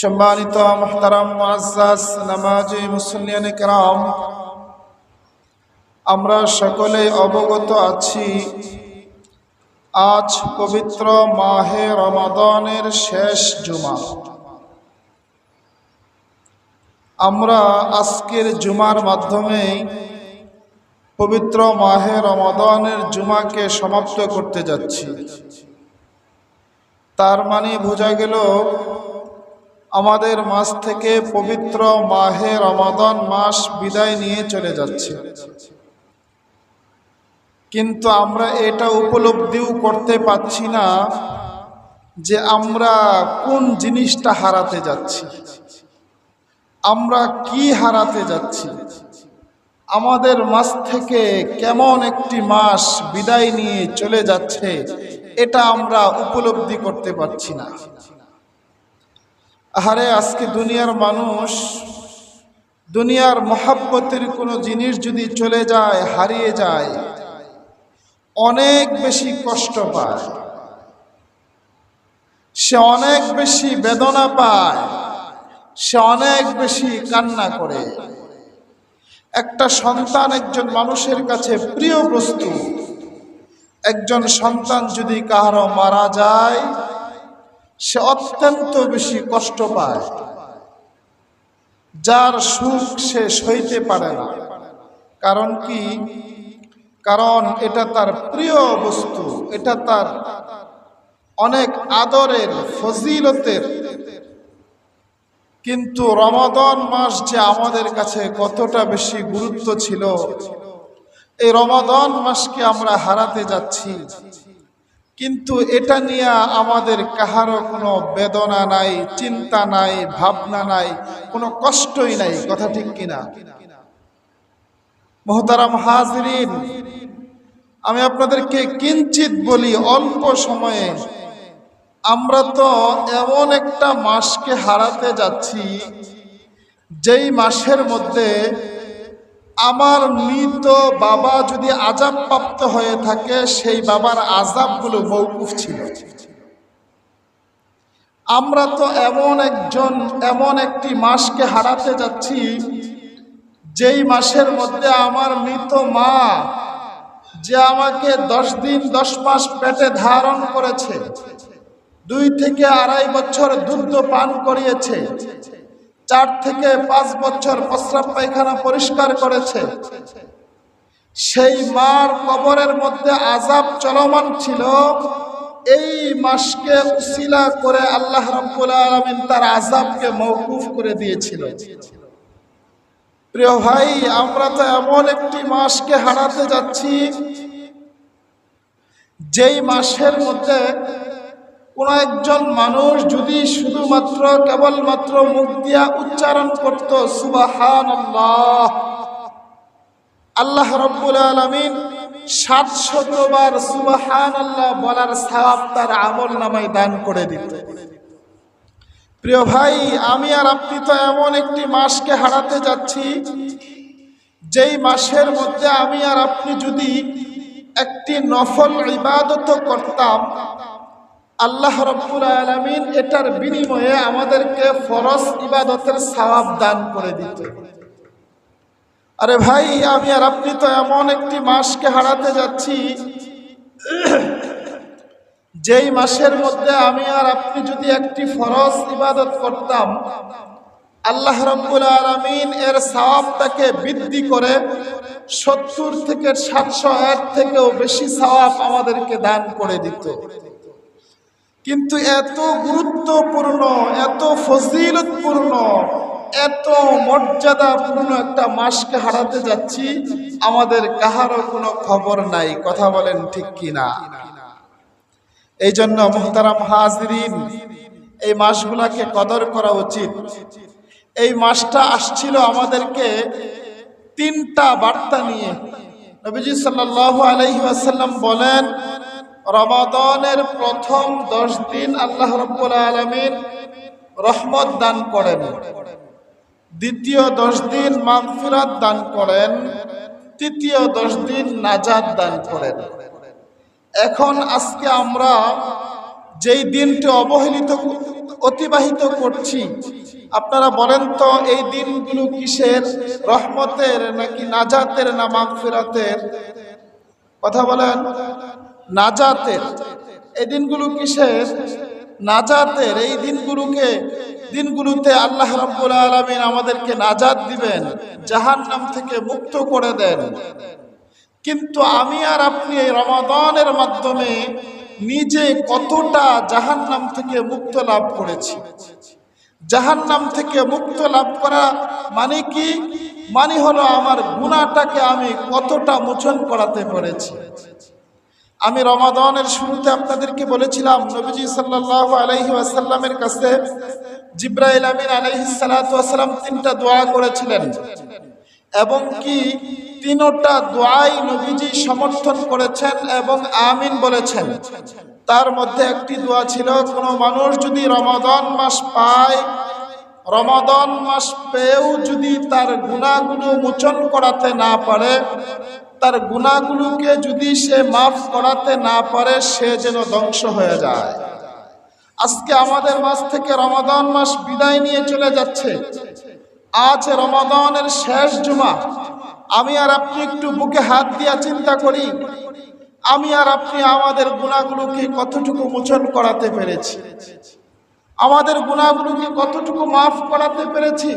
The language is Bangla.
সম্মানিত মোহতারাম মুআজ্জাজ নামাজি মুসল্লিয়ান কেরাম, আমরা সকলে অবগত আছি, আজ পবিত্র মাহে রমাদানের শেষ জুমা। আমরা আজকের জুমার মাধ্যমে পবিত্র মাহে রমাদানের জুমাকে সমাপ্ত করতে যাচ্ছি। তার মানে বোঝা গেল আমাদের মাস থেকে পবিত্র মাহে রমাদান মাস বিদায় নিয়ে চলে যাচ্ছে। কিন্তু আমরা এটা উপলব্ধিও করতে পারছি না যে আমরা কোন জিনিসটা হারাতে যাচ্ছি। আমরা কি হারাতে যাচ্ছি? আমাদের মাস থেকে কেমন একটি মাস বিদায় নিয়ে চলে যাচ্ছে, এটা আমরা উপলব্ধি করতে পারছি না। আহারে, আজকে দুনিয়ার মানুষ, দুনিয়ার মহাব্বতের কোনো জিনিস যদি চলে যায়, হারিয়ে যায়, অনেক বেশি কষ্ট পায়। সে অনেক বেশি বেদনা পায়, সে অনেক বেশি কান্না করে। একটা সন্তান একজন মানুষের কাছে প্রিয় বস্তু, একজন সন্তান যদি কাহারো মারা যায় সে অত্যন্ত বেশি কষ্ট পায়। যার সুখ সে সইতে পারে না। কারণ কি? কারণ এটা তার প্রিয় বস্তু। এটা তার অনেক আদরের ফজিলতের। কিন্তু রমাদন মাস যে আমাদের কাছে কতটা বেশি গুরুত্ব ছিল, এই রমাদন মাসকে আমরা হারাতে যাচ্ছি। কিন্তু এটা নিয়ে আমাদের কাহারও কোনো বেদনা নাই, চিন্তা নাই, ভাবনা নাই, কোনো কষ্টই নাই, কথা ঠিক কিনা? মহতারাম হাজরিন, আমি আপনাদেরকে কিঞ্চিত বলি, অল্প সময়ে আমরা তো এমন একটা মাসকে হারাতে যাচ্ছি, যেই মাসের মধ্যে আমার মৃত বাবা যদি আজাব প্রাপ্ত হয়ে থাকে, সেই বাবার আজাবগুলো মৌকুফ ছিল। আমরা তো এমন একজন, এমন একটি মাসকে হারাতে যাচ্ছি, যেই মাসের মধ্যে আমার মৃত মা, যে আমাকে দশ দিন, দশ মাস পেটে ধারণ করেছে, দুই থেকে আড়াই বছর দুগ্ধ পান করিয়েছে চার থেকে পাঁচ বছর প্রস্রাব পায়খানা পরিষ্কার করেছে। সেই মার কবরের মধ্যে আজাব চলমান ছিল। এই মাসকে উসিলা করে আল্লাহ রব্বুল আলমিন তার আজাবকে মৌকুফ করে দিয়েছিল। প্রিয় ভাই, আমরা তো এমন একটি মাসকে হারাতে যাচ্ছি, যেই মাসের মধ্যে কোন একজন মানুষ যদি শুধুমাত্র কেবলমাত্র মুখ দিয়া উচ্চারণ করত সুবাহান আল্লাহ রব্বুল আলমিন সাতশতবার সুবাহান আল্লাহ বলার সাহাব তার আমল নামায় দান করে দিত। প্রিয় ভাই, আমি আর আপনি তো এমন একটি মাসকে হারাতে যাচ্ছি, যেই মাসের মধ্যে আমি আর আপনি যদি একটি নফল ইবাদত করতাম আল্লাহ রব্বুল আলমিন এটার বিনিময়ে আমাদেরকে ফরজ ইবাদতের সওয়াব দান করে দিত। আরে ভাই, আমি আর আপনি তো এমন একটি মাসকে হারাতে যাচ্ছি, যেই মাসের মধ্যে আমি আর আপনি যদি একটি ফরজ ইবাদত করতাম, আল্লাহ রব্বুল আলমিন এর সওয়াবটাকে বৃদ্ধি করে সত্তর থেকে সাতশো এক থেকেও বেশি সওয়াব আমাদেরকে দান করে দিত। কিন্তু এত গুরুত্বপূর্ণ, এত ফজিলতপূর্ণ, এত মর্যাদাপূর্ণ একটা মাসকে হারাতে যাচ্ছি, আমাদের কাহারও কোনো খবর নাই। কথা বলেন ঠিক কিনা? এই জন্য মোহতারাম হাজরিন, এই মাসগুলাকে কদর করা উচিত। এই মাসটা আসছিল আমাদেরকে তিনটা বার্তা নিয়ে। নবীজি সাল্লাহ আলহি আসাল্লাম বলেন রমাদনের প্রথম দশ দিন আল্লাহ রব্বুল আলমিন রহমত দান করেন। দ্বিতীয় দশ দিন মাগফিরাত দান করেন। তৃতীয় দশ দিন নাজাদ দান করেন। এখন আজকে আমরা যেই দিনটি অবহেলিত, অতিবাহিত করছি, আপনারা বলেন তো এই দিনগুলো কিসের? রহমতের নাকি নাজাতের না মাগফিরাতের? কথা বলেন। নাজাতের। এই দিনগুলো কিসের? নাজাতের। এই দিনগুলোকে, দিনগুলোতে আল্লাহ রাব্বুল আলামিন আমাদেরকে নাজাত দিবেন, জাহান্নাম থেকে মুক্ত করে দেন। কিন্তু আমি আর আপনি এই রমাদানের মাধ্যমে নিজে কতটা জাহান্নাম থেকে মুক্ত লাভ করেছি? জাহান্নাম থেকে মুক্ত লাভ করা মানে কি? মানে হলো আমার গুণাটাকে আমি কতটা মোচন করাতে পেরেছি? আমি রমাদানের শুরুতে আপনাদেরকে বলেছিলাম, নবীজি সাল্লাল্লাহু আলাইহি ওয়াসাল্লামের কাছে জিব্রাইল আমিন আলাইহিস সালাতু তিনটা দোয়া করেছিলেন। এবং কি তিনটা দোয়াই নবীজি সমর্থন করেছেন এবং আমিন বলেছেন। তার মধ্যে একটি দোয়া ছিল, কোনো মানুষ যদি রমাদান মাস পায়, রমাদান মাস পেয়েও যদি তার গুণাগুলো মোচন করাতে না পারে তার গুণাগুলোকে যদি সে মাফ করাতে না পারে, সে যেন ধ্বংস হয়ে যায়। আজকে আমাদের মাস থেকে রমাদান মাস বিদায় নিয়ে চলে যাচ্ছে। আজ রমাদানের শেষ জুমা। আমি আর আপনি একটু বুকে হাত দিয়া চিন্তা করি। আমি আর আপনি আমাদের গুণাগুলোকে কতটুকু মোচন করাতে পেরেছি? আমাদের গুণাগুলোকে কতটুকু মাফ করাতে পেরেছি?